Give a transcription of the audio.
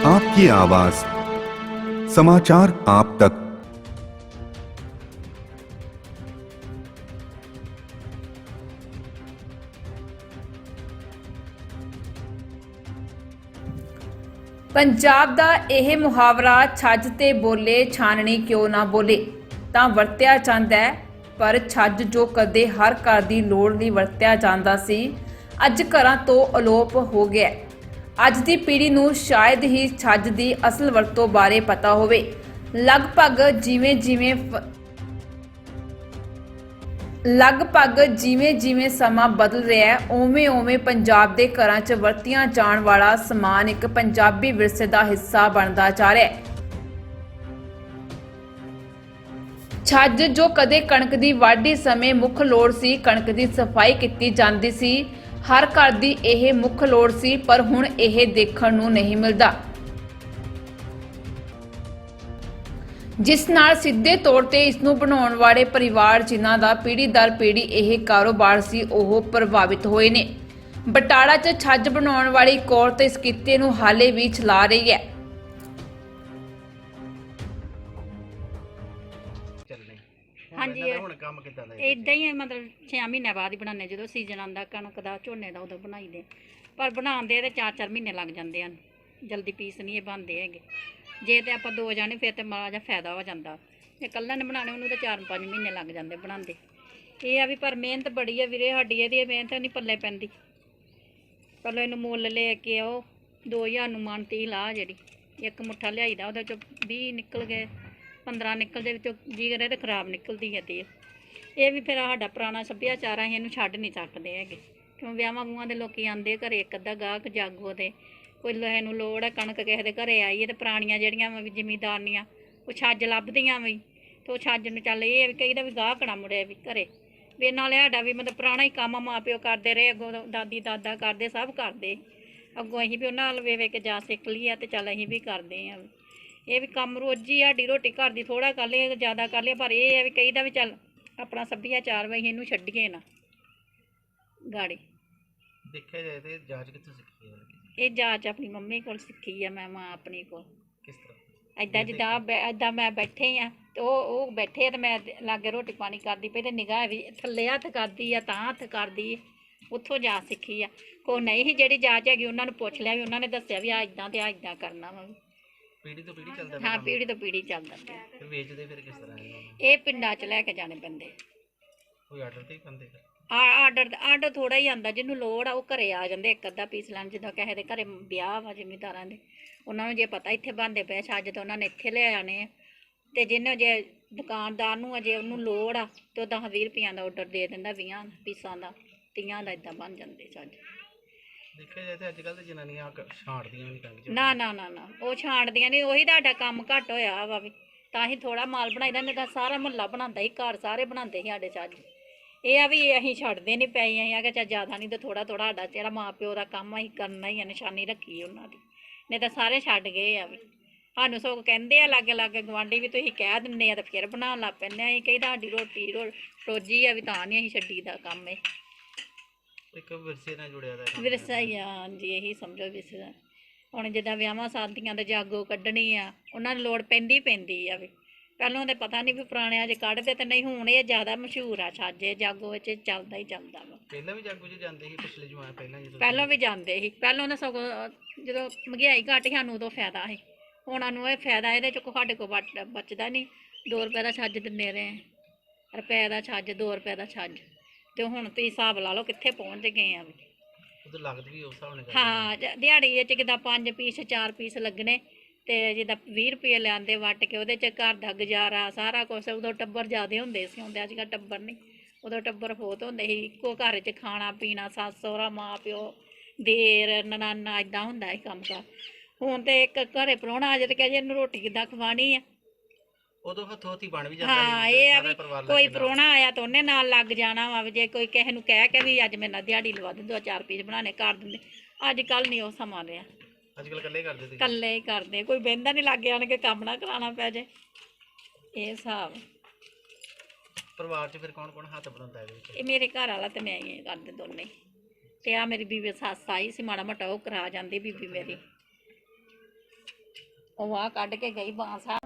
आपकी आवाज समाचार आप तक ਪੰਜਾਬ ਦਾ ਇਹ ਮੁਹਾਵਰਾ ਛੱਜ ਤੇ ਬੋਲੇ ਛਾਨਣੀ ਕਿਉਂ ਨਾ ਬੋਲੇ ਤਾਂ ਵਰਤਿਆ ਜਾਂਦਾ ਹੈ ਪਰ ਛੱਜ ਜੋ ਕਦੇ ਹਰ ਘਰ ਦੀ ਲੋੜ ਲਈ ਵਰਤਿਆ ਜਾਂਦਾ ਸੀ ਅੱਜ ਘਰਾਂ ਤੋਂ ਅਲੋਪ ਹੋ ਗਿਆ ਹੈ। ਅੱਜ ਦੀ ਪੀੜ੍ਹੀ ਨੂੰ ਸ਼ਾਇਦ ਹੀ ਛੱਜ ਦੀ ਅਸਲ ਵਰਤੋਂ ਬਾਰੇ ਪਤਾ ਹੋਵੇ। ਲਗਭਗ ਜਿਵੇਂ ਜਿਵੇਂ ਲਗਭਗ ਜਿਵੇਂ ਜਿਵੇਂ ਸਮਾਂ ਬਦਲ ਰਿਹਾ ਹੈ ਓਵੇਂ ਓਵੇਂ ਪੰਜਾਬ ਦੇ ਘਰਾਂ 'ਚ ਵਰਤੀਆਂ ਜਾਣ ਵਾਲਾ ਸਮਾਨ ਇੱਕ ਪੰਜਾਬੀ ਵਿਰਸੇ ਦਾ ਹਿੱਸਾ ਬਣਦਾ ਜਾ ਰਿਹਾ ਹੈ। ਛੱਜ ਜੋ ਕਦੇ ਕਣਕ ਦੀ ਵਾਢੀ ਸਮੇਂ ਮੁੱਖ ਲੋੜ ਸੀ, ਕਣਕ ਦੀ ਸਫ਼ਾਈ ਕੀਤੀ ਜਾਂਦੀ ਸੀ ਹਰ ਘਰ ਦੀ ਇਹ ਮੁੱਖ ਲੋੜ ਸੀ, ਪਰ ਹੁਣ ਇਹ ਦੇਖਣ ਨੂੰ ਨਹੀਂ ਮਿਲਦਾ। ਜਿਸ ਨਾਲ ਸਿੱਧੇ ਤੌਰ ਤੇ ਇਸ ਨੂੰ ਬਣਾਉਣ ਵਾਲੇ ਪਰਿਵਾਰ, ਜਿਨ੍ਹਾਂ ਦਾ ਪੀੜੀ ਦਰ ਪੀੜੀ ਇਹ ਕਾਰੋਬਾਰ ਸੀ, ਉਹ ਪ੍ਰਭਾਵਿਤ ਹੋਏ ਨੇ। ਬਟਾਲਾ 'ਚ ਛੱਜ ਬਣਾਉਣ ਵਾਲੀ ਇੱਕ ਔਰਤ ਇਸ ਕਿੱਤੇ ਨੂੰ ਹਾਲੇ ਵੀ ਚਲਾ ਰਹੀ ਹੈ। ਚੱਲਣੇ ਹਾਂਜੀ, ਇਹ- ਹੁਣ ਕੰਮ ਕਿੱਦਾਂ ਦਾ ਹੈ? ਇਦਾਂ ਹੀ ਹੈ, ਮਤਲਬ 6 ਮਹੀਨੇ ਬਾਅਦ ਹੀ ਬਣਾਉਂਦੇ ਜਦੋਂ ਸੀਜ਼ਨ ਆਉਂਦਾ ਕਣਕ ਦਾ ਝੋਨੇ ਦਾ ਉਦੋਂ ਬਣਾਈਦੇ ਪਰ ਬਣਾਉਂਦੇ ਤੇ 4-4 ਮਹੀਨੇ ਲੱਗ ਜਾਂਦੇ ਹਨ। ਜਲਦੀ ਪੀਸ ਨਹੀਂ ਇਹ ਬਣਦੇ ਹੈਗੇ। ਜੇ ਤੇ ਆਪਾਂ ਦੋ ਜਾਣੇ ਫਿਰ ਤੇ ਮਾੜਾ ਜਿਹਾ ਫਾਇਦਾ ਹੋ ਜਾਂਦਾ। ਜੇ ਇਕੱਲਾ ਨੇ ਬਣਾਉਣੇ ਉਹਨੂੰ ਤਾਂ 4-5 ਮਹੀਨੇ ਲੱਗ ਜਾਂਦੇ ਬਣਾਉਂਦੇ। ਇਹ ਆ ਵੀ ਪਰ ਮਿਹਨਤ ਬੜੀ ਆ ਵੀਰੇ ਸਾਡੀ ਇਹਦੀ ਮਿਹਨਤ ਨਹੀਂ ਪੱਲੇ ਪੈਂਦੀ। ਪਹਿਲਾਂ ਇਹਨੂੰ ਮੁੱਲ ਲੈ ਕੇ ਆਓ 2000 ਨੂੰ ਮਨ ਤੀ ਲਾ ਜਿਹੜੀ। ਇੱਕ ਮੁੱਠਾ ਲਿਆਈਦਾ ਉਹਦੇ ਚੋਂ 20 ਨਿਕਲ ਗਏ। 15 ਨਿਕਲਦੇ ਵਿੱਚੋਂ ਜੀ ਕਰੇ ਤੇ ਖਰਾਬ ਨਿਕਲਦੀ ਹੈ ਤੇਲ ਇਹ ਵੀ ਫਿਰ ਸਾਡਾ ਪੁਰਾਣਾ ਸੱਭਿਆਚਾਰ ਆ, ਅਸੀਂ ਇਹਨੂੰ ਛੱਡ ਨਹੀਂ ਸਕਦੇ ਹੈਗੇ। ਕਿਉਂ ਵਿਆਹਾਂ ਵੂਹਾਂ ਦੇ ਲੋਕੀ ਆਂਦੇ ਘਰੇ, ਇੱਕ ਅੱਧਾ ਗਾਹਕ ਜਾਗੋ ਦੇ ਕੋਈ ਲੋਹੇ ਨੂੰ ਲੋੜ ਹੈ ਕਣਕ ਕਿਸੇ ਦੇ ਘਰੇ ਆਈ ਹੈ ਤੇ ਪੁਰਾਣੀਆਂ ਜਿਹੜੀਆਂ ਵਾ ਵੀ ਜ਼ਿਮੀਦਾਰਨੀਆਂ, ਉਹ ਛੱਜ ਲੱਭਦੀਆਂ ਵੀ। ਤੇ ਉਹ ਛੱਜ ਨੂੰ ਚੱਲ ਇਹ ਆ ਵੀ ਕਈ ਦਾ ਵੀ ਗਾਹਕਣਾ ਮੁੜਿਆ ਵੀ ਘਰੇ। ਵੀ ਨਾਲੇ ਸਾਡਾ ਵੀ ਮਤਲਬ ਪੁਰਾਣਾ ਹੀ ਕੰਮ ਮਾਪਿਓ ਕਰਦੇ ਰਹੇ, ਅੱਗੋਂ ਦਾਦੀ, ਦਾਦਾ ਕਰਦੇ, ਸਭ ਕਰਦੇ। ਅੱਗੋਂ ਅਸੀਂ ਵੀ ਉਹਨਾਂ ਨਾਲ ਵੇ ਵੇ ਕੇ ਜਾ ਸਿੱਖ ਲਈ ਆ ਤੇ ਚੱਲ ਅਸੀਂ ਵੀ ਕਰਦੇ ਆ ਇਹ ਵੀ ਕੰਮ ਰੋਜੀ ਸਾਡੀ ਰੋਟੀ ਘਰ ਦੀ ਥੋੜਾ ਕਰ ਲਈਏ ਜ਼ਿਆਦਾ ਕਰ ਲਈਏ ਪਰ ਇਹ ਹੈ ਵੀ ਕਈ ਦਾ ਵੀ ਚੱਲ ਆਪਣਾ ਸੱਭਿਆਚਾਰ ਵਾ ਇਹਨੂੰ ਛੱਡੀਏ ਨਾ ਗਾੜੀ। ਦੇਖਿਆ ਜਾਏ ਤੇ ਜਾਂਚ ਕਿੱਥੋਂ ਸਿੱਖੀ ਹੈ? ਇਹ ਜਾਚ ਆਪਣੀ ਮੰਮੀ ਕੋਲ ਸਿੱਖੀ ਆ ਮੈਂ ਮਾਂ ਆਪਣੀ ਕੋਲ। ਕਿਸ ਤਰ੍ਹਾਂ? ਐਦਾਂ ਜਿੱਦਾਂ ਐਦਾਂ ਮੈਂ ਬੈਠੇ ਆ ਤੇ ਉਹ ਉਹ ਬੈਠੇ ਤੇ ਮੈਂ ਲਾਗੇ ਰੋਟੀ ਪਾਣੀ ਕਰਦੀ ਪਈ ਤੇ ਨਿਗਾਹ ਵੀ ਥੱਲੇ ਹੱਥ ਕਰਦੀ ਆ ਤਾਂ ਹੱਥ ਕਰਦੀ ਉੱਥੋਂ ਜਾ ਸਿੱਖੀ ਆ। ਕੋ ਨਹੀਂ ਜਿਹੜੀ ਜਾਚ ਹੈਗੀ ਉਹਨਾਂ ਨੂੰ ਪੁੱਛ ਲਿਆ ਵੀ ਉਹਨਾਂ ਨੇ ਦੱਸਿਆ ਵੀ ਆ ਇਦਾਂ ਤੇ ਆ ਇਦਾਂ ਕਰਨਾ ਵਾ। ਪੀੜੀ ਤੋਂ ਪੀੜੀ ਚੱਲਦਾ ਹਾਂ? ਪੀੜੀ ਤੋਂ ਪੀੜੀ ਚੱਲਦਾ ਪਿਆ ਤੇ ਵੇਚਦੇ ਫਿਰ ਕਿਸ ਤਰ੍ਹਾਂ ਇਹਨਾਂ ਨੂੰ? ਇਹ ਪਿੰਡਾਂ 'ਚ ਲੈ ਕੇ ਜਾਣੇ ਪੈਂਦੇ ਕੋਈ ਆਰਡਰ ਤੇ ਹੀ ਖਾਂਦੇ ਫਿਰ? ਆ ਆਰਡਰ ਆਰਡਰ ਥੋੜਾ ਹੀ ਆਂਦਾ ਜਿਹਨੂੰ ਲੋੜ ਆ ਉਹ ਘਰੇ ਆ ਜਾਂਦੇ ਇੱਕ ਅੱਧਾ ਪੀਸ ਲੈਣ ਜਦੋਂ ਕਿਸੇ ਦੇ ਘਰੇ ਵਿਆਹ ਵਾ ਜ਼ਿਮੀਦਾਰਾਂ ਦੇ ਉਹਨਾਂ ਨੂੰ ਜੇ ਪਤਾ ਇੱਥੇ ਬੰਦੇ ਪਏ ਛੱਜ ਤਾਂ ਉਹਨਾਂ ਨੇ ਇੱਥੇ ਲੈ ਆਣੇ ਆ ਤੇ ਜਿਹਨੇ ਜੇ ਦੁਕਾਨਦਾਰ ਨੂੰ ਅਜੇ ਉਹਨੂੰ ਲੋੜ ਆ ਤੇ ਉਹ 10 20 ਰੁਪਈਆਂ ਦਾ ਆਰਡਰ ਦੇ ਦਿੰਦਾ 20 ਪੀਸਾਂ ਦਾ 30 ਦਾ ਇਦਾਂ ਬਣ ਜਾਂਦੇ ਛੱਜ ਦੇਖਿਆ ਜਾਏ ਤੇ ਅੱਜ ਕੱਲ ਤੇ ਜਨਾਨੀਆਂ ਕ- ਛਾਂਟਦੀਆਂ ਨਹੀਂ ਕੰਗ ਚ ਨਾ ਨਾ ਨਾ ਨਾ ਉਹ ਛਾਂਟਦੀਆਂ ਨਹੀਂ ਉਹੀ ਤੁਹਾਡਾ ਕੰਮ ਘੱਟ ਹੋਇਆ ਵਾ ਵੀ। ਤਾਂ ਹੀ ਥੋੜਾ ਮਾਲ ਬਣਾਈਦਾ ਨਹੀਂ ਤਾਂ ਸਾਰਾ ਮੁਹੱਲਾ ਬਣਾਉਂਦਾ ਸੀ ਘਰ ਸਾਰੇ ਬਣਾਉਂਦੇ ਸੀ ਸਾਡੇ ਚੱਜ। ਇਹ ਆ ਵੀ ਅਸੀਂ ਛੱਡਦੇ ਨਹੀਂ ਪਏ ਅਸੀਂ ਆ ਕਿ ਚਾ ਜ਼ਿਆਦਾ ਨਹੀਂ ਤੇ ਥੋੜਾ ਥੋੜਾ ਸਾਡਾ ਜਿਹੜਾ ਮਾਂ ਪਿਓ ਦਾ ਕੰਮ ਆ, ਅਸੀਂ ਕਰਨਾ ਹੀ ਆ ਨਿਸ਼ਾਨੀ ਰੱਖੀ ਉਹਨਾਂ ਦੀ। ਨਹੀਂ ਤਾਂ ਸਾਰੇ ਛੱਡ ਗਏ ਆ ਵੀ। ਸਾਨੂੰ ਸਗੋਂ ਕਹਿੰਦੇ ਆ ਲਾਗੇ ਲਾਗੇ ਗਵਾਂਢੀ ਵੀ ਤੁਸੀਂ ਕਹਿ ਦਿੰਦੇ ਆ ਤੇ ਫਿਰ ਬਣਾਉਣ ਲੱਗ ਪੈਂਦੇ ਆ। ਅਸੀਂ ਕਹੀ ਸਾਡੀ ਰੋਟੀ ਰੋ- ਰੋਜੀ ਆ ਵੀ ਤਾਂ ਨਹੀਂ ਅਸੀਂ ਛੱਡੀ ਦਾ ਕੰਮ ਇਹ। ਇੱਕ ਵਿਰਸੇ ਨਾਲ ਜੁੜਿਆ ਦਾ ਕੰਮ ਵਿਰਸਾ ਹੀ ਆ ਹਾਂਜੀ ਇਹੀ ਸਮਝੋ ਵਿਰਸਾ ਹੁਣ ਜਿੱਦਾਂ ਵਿਆਹਾਂ ਸ਼ਾਦੀਆਂ ਦੇ ਜਾਗੋ ਕੱਢਣੀ ਆ ਉਹਨਾਂ ਨੂੰ ਲੋੜ ਪੈਂਦੀ ਪੈਂਦੀ ਆ ਵੀ। ਪਹਿਲਾਂ ਤੇ ਪਤਾ ਨਹੀਂ ਵੀ ਪੁਰਾਣਿਆਂ 'ਚ ਕੱਢਦੇ ਤੇ ਨਹੀਂ ਹੁਣ ਇਹ ਜ਼ਿਆਦਾ ਮਸ਼ਹੂਰ ਆ ਛਾਜੇ ਜਾਗੋ ਵਿੱਚ ਚੱਲਦਾ ਹੀ ਚੱਲਦਾ ਵਾ। ਪਹਿਲਾਂ ਵੀ ਜਾਗੋ ਚ ਜਾਂਦੇ ਸੀ ਪਿਛਲੇ ਜਮਾਨੇ ਪਹਿਲਾਂ ਜਦੋਂ ਪਹਿਲਾਂ ਵੀ ਜਾਂਦੇ ਸੀ। ਪਹਿਲਾਂ ਤਾਂ ਸਗੋਂ ਅਹ, ਜਦੋਂ ਮਹਿੰਗਾਈ ਘੱਟ ਸੀ ਸਾਨੂੰ ਉਦੋਂ ਫਾਇਦਾ ਸੀ। ਉਹਨਾਂ ਨੂੰ ਇਹ ਫਾਇਦਾ ਇਹਦੇ 'ਚ ਕੋ ਸਾਡੇ ਕੋਲ ਬਚ- ਬਚਦਾ ਨਹੀਂ 2 ਰੁਪਏ ਦਾ ਛੱਜ ਦਿੰਦੇ ਰਹੇ। ਰੁਪਏ ਦਾ ਛੱਜ 2 ਰੁਪਏ ਦਾ ਛੱਜ। ਤੇ ਹੁਣ ਤੁਸੀਂ ਹਿਸਾਬ ਲਾ ਲਓ ਕਿੱਥੇ ਪਹੁੰਚ ਗਏ ਆ ਵੀ। ਉਦੋਂ ਲੱਗਦੀ ਵੀ ਉਸ ਹਿਸਾਬ ਨਾਲ ਕਰਦੇ ਹਾਂ ਜ- ਦਿਹਾੜੀ ਵਿੱਚ ਕਿਦਾਂ ਪੰਜ ਪੀਸ ਚਾਰ ਪੀਸ ਲੱਗਣੇ ਤੇ ਜਿੱਦਾਂ 20 ਰੁਪਏ ਲੈਂਦੇ ਵੱਟ ਕੇ ਉਹਦੇ ਚ ਘਰ ਦਾ ਗੁਜ਼ਾਰਾ ਸਾਰਾ ਕੁਝ ਉਦੋਂ ਟੱਬਰ ਜ਼ਿਆਦੇ ਹੁੰਦੇ ਸੀ ਹੁੰਦੇ ਅੱਜ ਕੱਲ੍ਹ ਟੱਬਰ ਨਹੀਂ। ਉਦੋਂ ਟੱਬਰ ਬਹੁਤ ਹੁੰਦੇ ਸੀ ਇੱਕੋ ਘਰ 'ਚ ਖਾਣਾ ਪੀਣਾ ਸੱਸ ਸਹੁਰਾ ਮਾਂ ਪਿਓ ਦੇਰ ਨਨਾਨਾ ਇਦਾਂ ਹੁੰਦਾ ਸੀ ਕੰਮ ਕਾਰ ਹੁਣ ਤੇ ਇੱਕ ਘਰੇ ਪ੍ਰਾਹੁਣਾ ਆ ਜਾਏ ਤੇ ਕਹੇ ਜੀ ਇਹਨੂੰ ਰੋਟੀ ਕਿੱਦਾਂ ਖਵਾਣੀ ਆ? ਉਦੋਂ ਹੱਥੋਂ ਹੱਥੀ ਬਣ ਵੀ ਜਾਂਦਾ ਹਾਂ ਇਹ ਆ ਵੀ ਕੋਈ। ਪ੍ਰਾਹੁਣਾ ਆਇਆ ਤਾਂ ਉਹਨੇ ਨਾਲ ਲੱਗ ਜਾਣਾ ਵਾ ਵੀ ਜੇ ਕੋਈ ਕਿਸੇ ਨੂੰ ਕਹਿ ਕੇ ਵੀ ਅੱਜ ਮੇਰੇ ਨਾਲ ਦਿਹਾੜੀ ਲਵਾ ਦੇ ਦੋ ਚਾਰ ਪੀਸ ਬਣਾਣੇ ਕਰ ਦਿੰਦੇ। ਅੱਜ ਕੱਲ ਨਹੀਂ ਉਹ ਸਮਾਂ ਰਿਹਾ। ਅੱਜ ਕੱਲ ਇਕੱਲੇ ਕਰਦੇ ਸੀ ਇਕੱਲੇ ਹੀ ਕਰਦੇ ਕੋਈ ਬਹਿੰਦਾ ਨਹੀਂ ਲੱਗ ਆਣ ਕੇ ਕੰਮ ਨਾ ਕਰਾਉਣਾ ਪੈ ਜੇ। ਇਹ ਹਿਸਾਬ। ਪਰਿਵਾਰ ਚ ਫਿਰ ਕੌਣ ਕੌਣ ਹੱਥ ਬਣਾਉਂਦਾ ਇਹਦੇ ਵਿੱਚ? ਇਹ ਮੇਰੇ ਘਰ ਵਾਲਾ ਤੇ ਮੈਂ ਹੀ ਕਰਦੇ ਦੋਨੇ। ਤੇ ਆ ਮੇਰੀ ਬੀਬੀ ਸੱਸ ਆਈ ਸੀ ਮਾੜਾ ਮੋਟਾ ਉਹ ਕਰਾ ਜਾਂਦੀ ਬੀਬੀ ਮੇਰੀ। ਉਹ ਆ ਕੱਢ ਕੇ ਗਈ ਬਾਂਸ ਆ